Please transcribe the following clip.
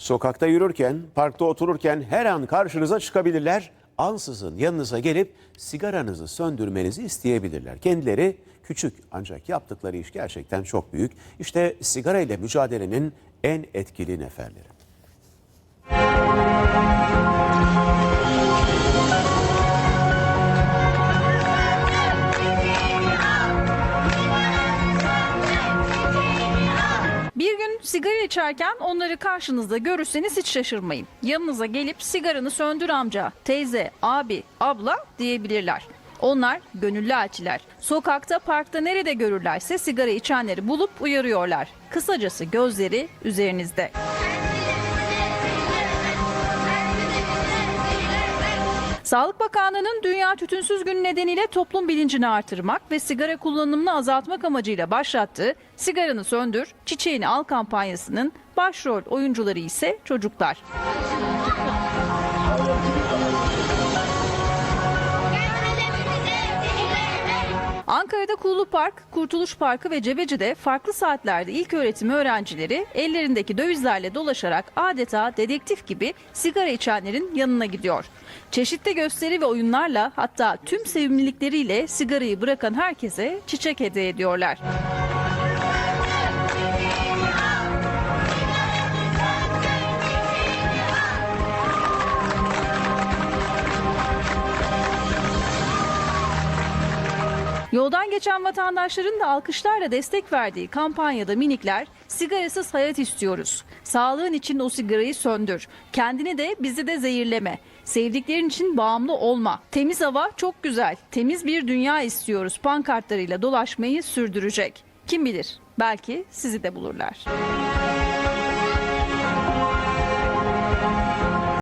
Sokakta yürürken, parkta otururken her an karşınıza çıkabilirler. Ansızın yanınıza gelip sigaranızı söndürmenizi isteyebilirler. Kendileri küçük ancak yaptıkları iş gerçekten çok büyük. İşte sigara ile mücadelenin en etkili neferleri. Sigara içerken onları karşınızda görürseniz hiç şaşırmayın. Yanınıza gelip sigaranı söndür amca, teyze, abi, abla diyebilirler. Onlar gönüllü elçiler. Sokakta, parkta nerede görürlerse sigara içenleri bulup uyarıyorlar. Kısacası gözleri üzerinizde. Sağlık Bakanlığı'nın Dünya Tütünsüz Günü nedeniyle toplum bilincini artırmak ve sigara kullanımını azaltmak amacıyla başlattığı Sigaranı Söndür, Çiçeğini Al kampanyasının başrol oyuncuları ise çocuklar. Ankara'da Kulu Park, Kurtuluş Parkı ve Cebeci'de farklı saatlerde ilk öğretim öğrencileri ellerindeki dövizlerle dolaşarak adeta dedektif gibi sigara içenlerin yanına gidiyor. Çeşitli gösteri ve oyunlarla hatta tüm sevimlilikleriyle sigarayı bırakan herkese çiçek hediye ediyorlar. Yoldan geçen vatandaşların da alkışlarla destek verdiği kampanyada minikler sigarasız hayat istiyoruz. Sağlığın için o sigarayı söndür. Kendini de bizi de zehirleme. Sevdiklerin için bağımlı olma. Temiz hava çok güzel. Temiz bir dünya istiyoruz. Pankartlarıyla dolaşmayı sürdürecek. Kim bilir belki sizi de bulurlar.